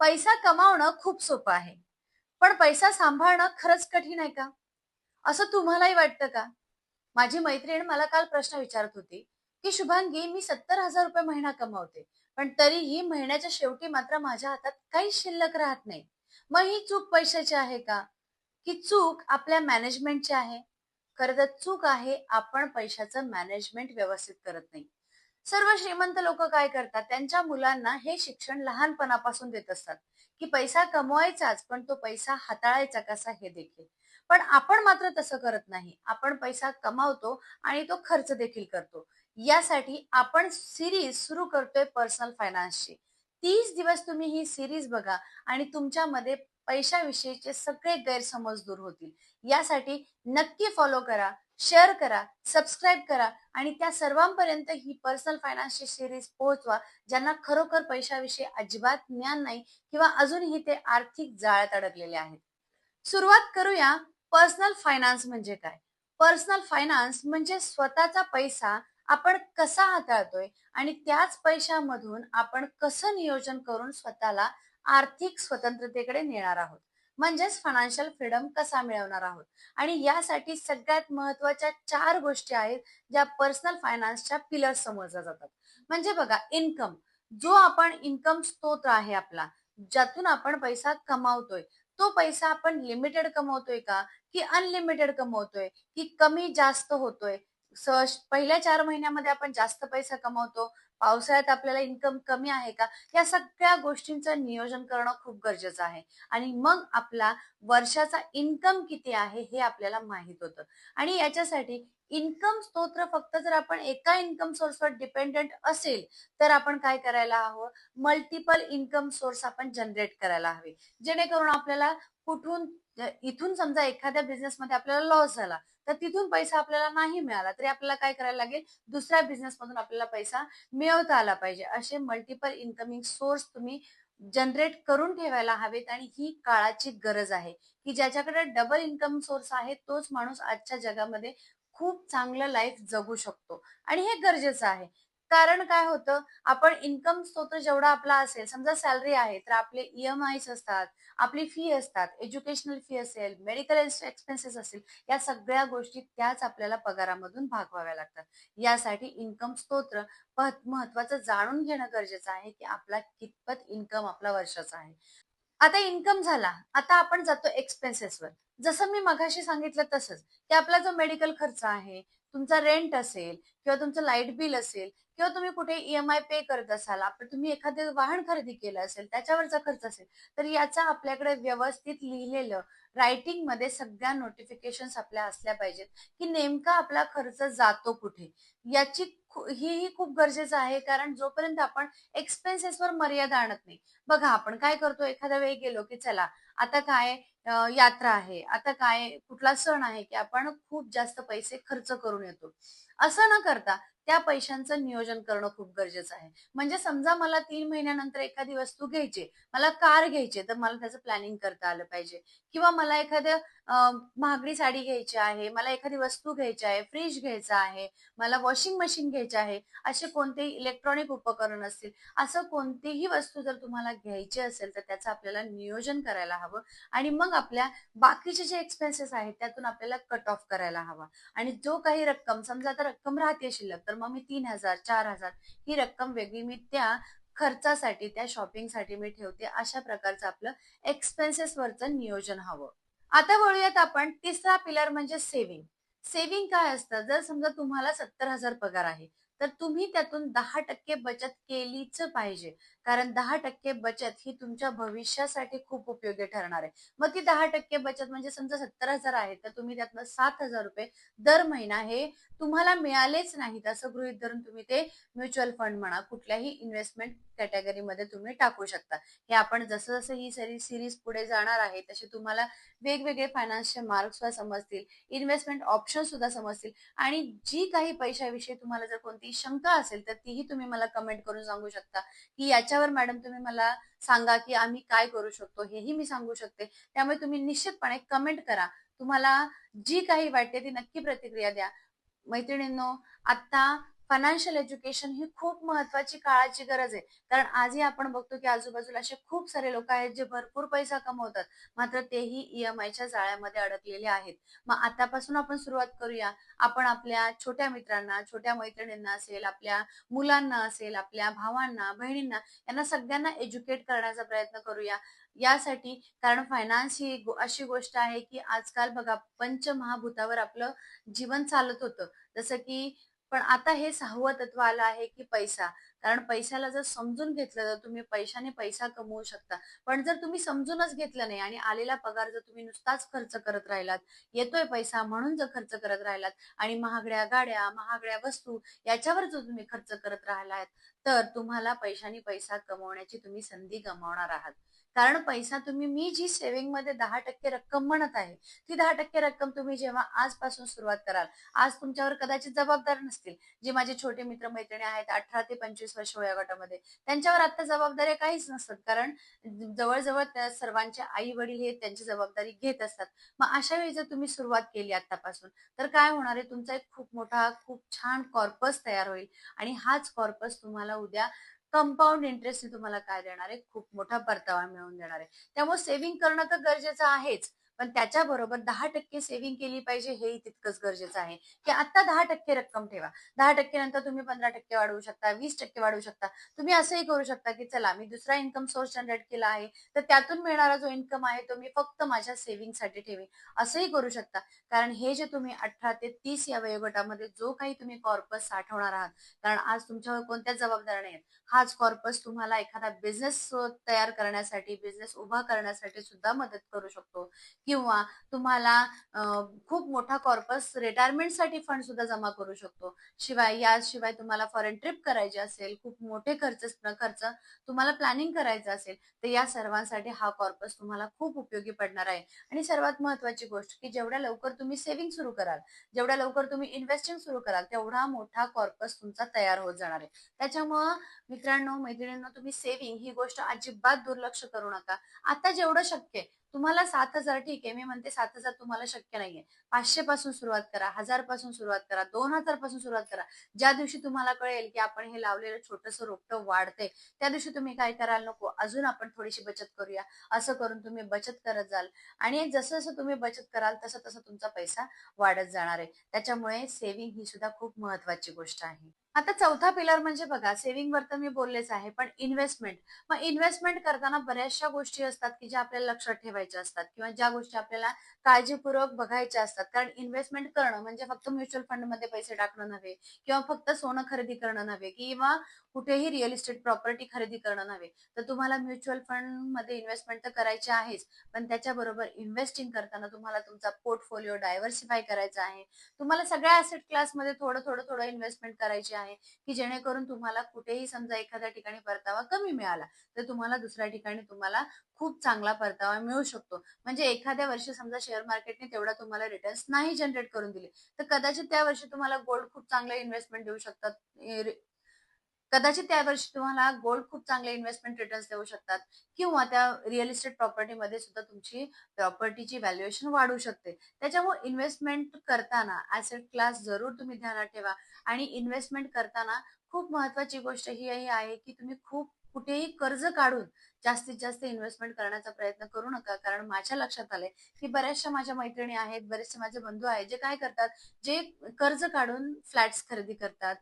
पैसा कमावणं खूप सोपं आहे. पण पैसा सांभाळणं खरंच कठीण आहे का? असं तुम्हालाही वाटतं का? माझी मैत्रीण मला काल प्रश्न विचारत होती की शुभांगी मी सत्तर हजार रुपये महिना कमावते पण तरीही महिन्याच्या शेवटी मात्र माझ्या हातात काहीच शिल्लक राहत नाही. मग ही चूक पैशाची आहे का? की चूक आपल्या मॅनेजमेंटची आहे? खरं तर चूक आहे आपण पैशाचं मॅनेजमेंट व्यवस्थित करत नाही. सर्व श्रीमंत लोक काय करतात? त्यांच्या मुलांना हे शिक्षण लहानपणापासून देत असतात की पैसा कमवायचाच पण तो पैसा हाताळायचा कसा हे देखील. पण आपण मात्र तसं करत नाही. आपण पैसा कमावतो आणि तो खर्च देखील करतो. यासाठी आपण सिरीज सुरू करतोय पर्सनल फायनान्सची तीस दिवस तुम्ही ही सिरीज बघा आणि तुमच्यामध्ये पैशाविषयीचे सगळे गैरसमज दूर होतील. यासाठी नक्की फॉलो करा. शेअर करा सबस्क्राईब करा आणि त्या सर्वांपर्यंत ही पर्सनल फायनान्सची सिरीज पोहोचवा ज्यांना खरोखर पैशाविषयी अजिबात ज्ञान नाही किंवा अजूनही ते आर्थिक जाळ्यात अडकलेले आहेत. सुरुवात करूया पर्सनल फायनान्स म्हणजे काय? पर्सनल फायनान्स म्हणजे स्वतःचा पैसा आपण कसा हाताळतोय आणि त्याच पैशामधून आपण कसं नियोजन करून स्वतःला आर्थिक स्वतंत्रतेकडे नेणार आहोत. म्हणजेच फायनान्शियल फ्रीडम कसा मिळवणार आहोत? आणि यासाठी सगळ्यात महत्त्वाच्या चार गोष्टी आहेत ज्या पर्सनल फायनान्सच्या पिलर समजल्या जातात. म्हणजे बघा इन्कम जो आपण इन्कम स्त्रोत आहे आपला ज्यातून आपण पैसा कमावतोय तो पैसा आपण लिमिटेड कमवतोय का? की अनलिमिटेड कमवतोय? की कमी जास्त होतोय? पहिल्या चार महिन्यामध्ये आपण जास्त पैसा कमवतो पावसाळ्यात आपल्याला इन्कम कमी आहे का? या सगळ्या गोष्टींचं नियोजन करणं खूप गरजेचं आहे. आणि मग आपला वर्षाचा इन्कम किती आहे हे आपल्याला माहीत होतं. आणि याच्यासाठी इन्कम स्तोत्र फक्त जर आपण एका इन्कम सोर्सवर डिपेंडेंट असेल तर आपण काय करायला हवं? मल्टिपल इन्कम सोर्स आपण जनरेट करायला हवे. जेणेकरून आपल्याला कुठून इथून समजा एखाद्या बिझनेसमध्ये आपल्याला लॉस झाला तर तिथून पैसा आपल्याला नाही मिळाला तरी आपल्याला काय करायला लागेल? दुसऱ्या बिझनेस मधून आपल्याला पैसा मिळवता आला पाहिजे. असे मल्टिपल इन्कमिंग सोर्स तुम्ही जनरेट करून ठेवायला हवेत आणि ही काळाची गरज आहे. की ज्याच्याकडे डबल इन्कम सोर्स आहे तोच माणूस आजच्या जगामध्ये खूप चांगलं लाईफ जगू शकतो. आणि हे गरजेचं आहे. कारण काय होतं? आपण इन्कम स्त्रोत जेवढा आपला असेल समजा सॅलरी आहे तर आपले ईएमआयस असतात आपली फी असतात एज्युकेशनल फी असेल मेडिकल एक्सपेन्सेस असेल या सगळ्या गोष्टी त्याच आपल्याला पगारामधून भागवाव्या लागतात. यासाठी इन्कम स्तोत्र महत्वाचं जाणून घेणं गरजेचं आहे की आपला कितपत इन्कम आपला वर्षाचा आहे. आता इन्कम झाला. आता आपण जातो एक्सपेन्सेसवर जसं मी मघाशी सांगितलं तसंच की आपला जो मेडिकल खर्च आहे तुमचा रेंट असेल किंवा तुमचं लाइट बिल असेल किंवा तुम्ही कुठे ईएमआय पे करत असाल आपण तुम्ही एखादे वाहन खरेदी केलं असेल त्याच्यावरचा खर्च असेल तर याचा आपल्याकडे व्यवस्थित लिहिलेलं रायटिंगमध्ये सगळ्या नोटिफिकेशन आपल्या असल्या पाहिजेत की नेमका आपला खर्च जातो कुठे? याची हेही खूप गरजेचं आहे. कारण जोपर्यंत आपण एक्सपेन्सेसवर मर्यादा आणत नाही. बघा आपण काय करतो एखाद्या वेळी गेलो की चला आता काय यात्रा आहे. आता काय कुठला सण आहे की आपण खूप जास्त पैसे खर्च करून येतो. असं न करता त्या पैशांचं नियोजन करणं खूप गरजेचं आहे. म्हणजे समजा मला तीन महिन्यानंतर एखादी वस्तू घ्यायची मला कार घ्यायची तर मला त्याचं प्लॅनिंग करता आलं पाहिजे. किंवा मला एखाद्या महागडी साडी घ्यायची आहे मला एखादी वस्तू घ्यायची आहे फ्रीज घ्यायचा आहे मला वॉशिंग मशीन घ्यायची आहे असे कोणतेही इलेक्ट्रॉनिक उपकरण असतील असं कोणतीही वस्तू जर तुम्हाला घ्यायची असेल तर त्याचं आपल्याला नियोजन करायला हवं. आणि मग आपल्या बाकीचे जे एक्सपेन्सेस आहेत त्यातून आपल्याला कट ऑफ करायला हवा. आणि जो काही रक्कम समजा आता रक्कम राहते शिल्लक तर मग मी तीन हजार चार हजार ही रक्कम वेगळी मी त्या खर्चासाठी त्या शॉपिंगसाठी मी ठेवते अशा प्रकारचं आपलं एक्सपेन्सेस वरचं नियोजन हवं. आता वळूयात आपण तिसरा पिलर म्हणजे सेव्हिंग सेव्हिंग काय असतं? जर समजा तुम्हाला सत्तर हजार पगार आहे तर तुम्ही त्यातून दहा टक्के बचत केलीच पाहिजे. कारण दहा टक्के बचत ही तुमच्या भविष्यासाठी खूप उपयोगी ठरणार आहे. मग ती दहा टक्के बचत म्हणजे समजा सत्तर हजार आहे तर तुम्ही त्यातनं सात हजार रुपये दर महिना हे तुम्हाला मिळालेच नाहीत असं गृहित धरून तुम्ही ते म्युच्युअल फंड म्हणा कुठल्याही इन्व्हेस्टमेंट कॅटेगरीमध्ये तुम्ही टाकू शकता. हे आपण जसं जसं ही सरी सिरीज पुढे जाणार आहे तसे तुम्हाला वेगवेगळे फायनान्सचे मार्क्स सुद्धा समजतील इन्व्हेस्टमेंट ऑप्शन सुद्धा समजतील आणि जी काही पैशाविषयी तुम्हाला जर कोणती शंका असेल तर तीही तुम्ही मला कमेंट करून सांगू शकता की याच्यावर मॅडम तुम्ही मला सांगा की आम्ही काय करू शकतो हेही मी सांगू शकते. त्यामुळे तुम्ही निश्चितपणे कमेंट करा. तुम्हाला जी काही वाटते ती नक्की प्रतिक्रिया द्या. मैत्रिणींनो आता फायनान्शियल एज्युकेशन ही खूप महत्वाची काळाची गरज आहे. कारण आजही आपण बघतो की आजूबाजूला असे खूप सारे लोक आहेत जे भरपूर पैसा कमवतात. मात्र तेही ईएमआयच्या जाळ्यामध्ये अडकलेले आहेत. मग आतापासून आपण सुरुवात करूया. आपण आपल्या छोट्या मित्रांना छोट्या मैत्रिणींना असेल आपल्या मुलांना असेल आपल्या भावांना बहिणींना यांना सगळ्यांना एज्युकेट करण्याचा प्रयत्न करूया. यासाठी कारण फायनान्स ही अशी गोष्ट आहे की आजकाल बघा पंचमहाभूतावर आपलं जीवन चालत होतं. जसं की पण आता हे सहावं तत्व आलं आहे की पैसा. कारण पैशाला जर समजून घेतलं तर तुम्ही पैशाने पैसा कमवू शकता. पण जर तुम्ही समजूनच घेतलं नाही आणि आलेला पगार जर तुम्ही नुसताच खर्च करत राहिलात येतोय पैसा म्हणून जर खर्च करत राहिलात आणि महागड्या गाड्या महागड्या वस्तू याच्यावर जर तुम्ही खर्च करत राहिलात तर तुम्हाला पैशाने पैसा कमवण्याची तुम्ही संधी गमावणार आहात. कारण पैसा तुम्ही मी जी सेव्हिंगमध्ये दहा टक्के रक्कम म्हणत आहे ती दहा टक्के रक्कम तुम्ही जेव्हा आजपासून सुरुवात कराल आज तुमच्यावर कदाचित जबाबदार नसतील. जे माझे छोटे मित्र मैत्रिणी आहेत अठरा ते पंचवीस वर्ष वयोगटामध्ये त्यांच्यावर आता जबाबदाऱ्या काहीच नसतात. कारण जवळजवळ त्या सर्वांचे आई वडील हे त्यांची जबाबदारी घेत असतात. मग अशा वेळी जर तुम्ही सुरुवात केली आतापासून तर काय होणार आहे? तुमचा एक खूप मोठा खूप छान कॉर्पस तयार होईल. आणि हाच कॉर्पस तुम्हाला उद्या कंपाऊंड इंटरेस्ट तुम्हाला काय देणार आहे? खूप मोठा परतावा मिळवून देणार आहे. त्यामुळे सेव्हिंग करणं तर गरजेचं आहेच. पण त्याच्याबरोबर दहा टक्के सेव्हिंग केली पाहिजे हेही तितकंच गरजेचं आहे. की आता दहा टक्के रक्कम ठेवा. दहा टक्के नंतर तुम्ही पंधरा टक्के वाढवू शकता वीस टक्के वाढवू शकता. तुम्ही असंही करू शकता की चला मी दुसरा इन्कम सोर्स जनरेट केला आहे तर त्यातून मिळणारा जो इन्कम आहे तो मी फक्त माझ्या सेव्हिंगसाठी ठेवी असंही करू शकता. कारण हे जे तुम्ही अठरा ते तीस या वयोगटामध्ये जो काही तुम्ही कॉर्पस साठवणार आहात कारण आज तुमच्यावर कोणत्याच जबाबदाऱ्या नाही हाच कॉर्पस तुम्हाला एखादा बिझनेस तयार करण्यासाठी बिझनेस उभा करण्यासाठी सुद्धा मदत करू शकतो. किंवा तुम्हाला खूप मोठा कॉर्पस रिटायरमेंटसाठी फंड सुद्धा जमा करू शकतो. शिवाय याशिवाय तुम्हाला फॉरेन ट्रिप करायची असेल खूप मोठे खर्च खर्च तुम्हाला प्लॅनिंग करायचं असेल तर या सर्वांसाठी हा कॉर्पस तुम्हाला खूप उपयोगी पडणार आहे. आणि सर्वात महत्वाची गोष्ट की जेवढ्या लवकर तुम्ही सेव्हिंग सुरू कराल जेवढ्या लवकर तुम्ही इन्व्हेस्टिंग सुरू कराल तेवढा मोठा कॉर्पस तुमचा तयार होत जाणार आहे. त्याच्यामुळं मित्रांनो मैत्रिणींनो तुम्ही सेव्हिंग ही गोष्ट अजिबात दुर्लक्ष करू नका. आता जेवढं शक्य आहे तुम्हाला सात हजार ठीक आहे. मी म्हणते सात हजार तुम्हाला शक्य नाहीये. पाचशे पासून सुरुवात करा हजारपासून सुरुवात करा दोन हजारपासून सुरुवात करा. ज्या दिवशी तुम्हाला कळेल की आपण हे लावलेलं छोटस रोपटं वाढते त्या दिवशी तुम्ही काय करायला नको अजून आपण थोडीशी बचत करूया. असं करून तुम्ही बचत करत जाल. आणि जसं जसं तुम्ही बचत कराल तसं तसं तुमचा पैसा वाढत जाणार आहे. त्याच्यामुळे सेव्हिंग ही सुद्धा खूप महत्वाची गोष्ट आहे. आता चौथा पिलर म्हणजे बघा सेव्हिंग वर तर मी बोललेच आहे पण इन्व्हेस्टमेंट मग इन्व्हेस्टमेंट करताना बऱ्याचशा गोष्टी असतात की ज्या आपल्याला लक्षात ठेवायच्या असतात किंवा ज्या गोष्टी आपल्याला काळजीपूर्वक बघायच्या असतात. कारण इन्व्हेस्टमेंट करणं म्हणजे फक्त म्युच्युअल फंडमध्ये पैसे टाकणं नव्हे किंवा फक्त सोनं खरेदी करणं नव्हे किंवा कुठेही रिअल इस्टेट प्रॉपर्टी खरेदी करणं नव्हे. तर तुम्हाला म्युच्युअल फंडमध्ये इन्व्हेस्टमेंट तर करायची आहेच. पण त्याच्याबरोबर इन्व्हेस्टिंग करताना तुम्हाला तुमचा पोर्टफोलिओ डायव्हर्सिफाय करायचा आहे. तुम्हाला सगळ्या ऍसेट क्लासमध्ये थोडं थोडं थोडं इन्व्हेस्टमेंट करायची आहे की जेणेकरून तुम्हाला कुठेही समजा एखाद्या ठिकाणी परतावा कमी मिळाला तर तुम्हाला दुसऱ्या ठिकाणी तुम्हाला खूप चांगला परतावा मिळू शकतो. म्हणजे एखाद्या वर्षी समजा शेअर मार्केटने तेवढा तुम्हाला रिटर्न्स नाही जनरेट करून दिले. तर कदाचित त्या वर्षी तुम्हाला गोल्ड खूप चांगलं इन्व्हेस्टमेंट देऊ शकतात. कदाचित त्या वर्षी तुम्हाला गोल्ड खूप चांगले इन्व्हेस्टमेंट रिटर्न्स देऊ शकतात. किंवा त्या रिअल इस्टेट प्रॉपर्टीमध्ये सुद्धा तुमची प्रॉपर्टीची व्हॅल्युएशन वाढू शकते. त्याच्यामुळे इन्व्हेस्टमेंट करताना ऍसेट क्लास जरूर तुम्ही ध्यानात ठेवा. आणि इन्व्हेस्टमेंट करताना खूप महत्वाची गोष्ट ही आहे की तुम्ही खूप कुठेही कर्ज काढून जास्तीत जास्त इन्व्हेस्टमेंट करण्याचा प्रयत्न करू नका. कारण माझ्या लक्षात आलंय की बऱ्याचशा माझ्या मैत्रिणी आहेत बरेचसे माझे बंधू आहेत जे काय करतात? जे कर्ज काढून फ्लॅट्स खरेदी करतात.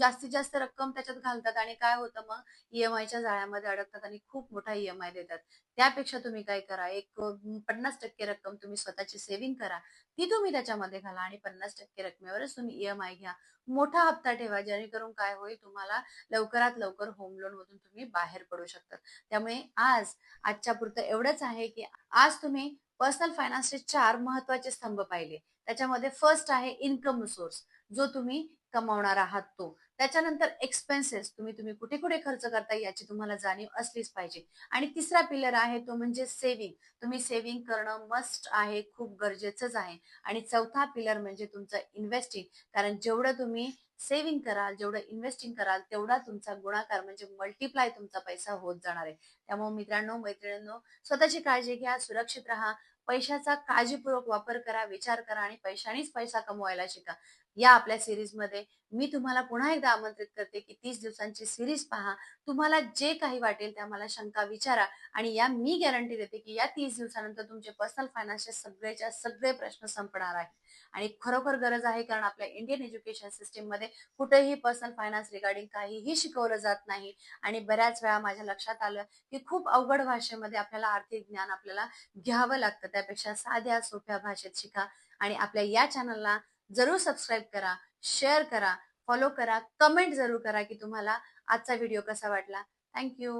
जास्तीत जास्त रक्कम त्याच्यात घालतात आणि काय होतं मग? ईएमआयच्या जाळ्यामध्ये अडकतात आणि खूप मोठा ईएमआय देतात. त्यापेक्षा तुम्ही काय करा? एक पन्नास टक्के रक्कम तुम्ही स्वतःची सेव्हिंग करा. ती तुम्ही त्याच्यामध्ये घाला आणि पन्नास टक्के रकमेवरच तुम्ही ईएमआय घ्या. मोठा हप्ता ठेवा जेणेकरून काय होईल? तुम्हाला लवकरात लवकर होम लोन मधून तुम्ही बाहेर पडू शकतात. त्यामुळे आज आजच्या पुरतं एवढंच आहे की आज तुम्ही पर्सनल फायनान्सचे चार महत्त्वाचे स्तंभ पाहिले. त्याच्यामध्ये फर्स्ट आहे इन्कम सोर्स जो तुम्ही कमावणार आहात तो. त्याच्यानंतर एक्सपेन्सेस तुम्ही तुम्ही कुठे कुठे खर्च करता याची तुम्हाला जाणीव असलीच पाहिजे. आणि तिसरा पिलर आहे तो म्हणजे सेव्हिंग तुम्ही सेव्हिंग करणं मस्ट आहे खूप गरजेचंच आहे. आणि चौथा पिलर म्हणजे तुमचं इन्व्हेस्टिंग कारण जेवढं तुम्ही सेव्हिंग कराल जेवढं इन्व्हेस्टिंग कराल तेवढा तुमचा गुणाकार म्हणजे मल्टिप्लाय तुमचा पैसा होत जाणार आहे. त्यामुळे मित्रांनो मैत्रिणींनो स्वतःची काळजी घ्या सुरक्षित राहा पैशाचा काळजीपूर्वक वापर करा विचार करा आणि पैशानेच पैसा कमवायला शिका. या आपल्या सिरीजमध्ये मी तुम्हाला पुन्हा एकदा आमंत्रित करते की तीस दिवसांची सिरीज पहा. तुम्हाला जे काही वाटेल त्या मला शंका विचारा आणि या मी गॅरंटी देते की या तीस दिवसानंतर तुमचे पर्सनल फायनान्सचे सगळेच्या सगळे प्रश्न संपणार आहेत. आणि खरोखर गरज आहे कारण आपल्या इंडियन एज्युकेशन सिस्टीममध्ये कुठेही पर्सनल फायनान्स रिगार्डिंग काहीही शिकवलं जात नाही. आणि बऱ्याच वेळा माझ्या लक्षात आलं की खूप अवघड भाषेमध्ये आपल्याला आर्थिक ज्ञान आपल्याला घ्यावं लागतं. त्यापेक्षा साध्या सोप्या भाषेत शिका. आणि आपल्या या चॅनलला जरूर सबस्क्राईब करा शेअर करा फॉलो करा कमेंट जरूर करा की तुम्हाला आजचा व्हिडिओ कसा वाटला. थँक्यू